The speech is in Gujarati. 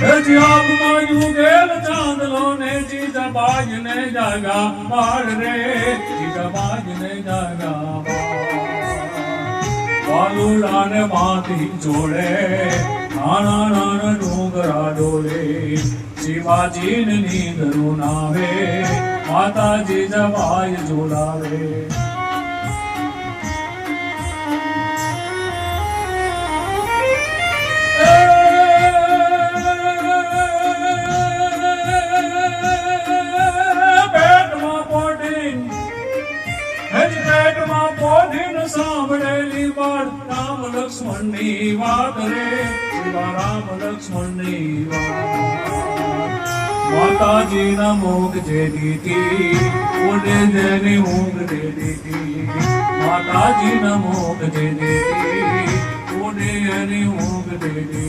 હજી આપમાં ਚਾਂਦ ਲੋਨੇ ਜੀ બાજ ને જાગા બાળ રે જીજા બાજ ને જાગા બાળ. વાલુડા ને માથી જોડે, નાના નાના ડુંગરા ડોલે. શિવાજી ને નીંદરું નાવે, માતાજી જવાય જોડાવે. પોઢીન સાંભળેલી વાત રામ લક્ષ્મણની વાત રે. રામ લક્ષ્મણની વાત. માતાજીના મોગ જે દીધી ઉડે જેની ઊંઘ દે દીધી. માતાજીના મોગ જે દીધી ઉડે એની ઊંઘ દે દીધી.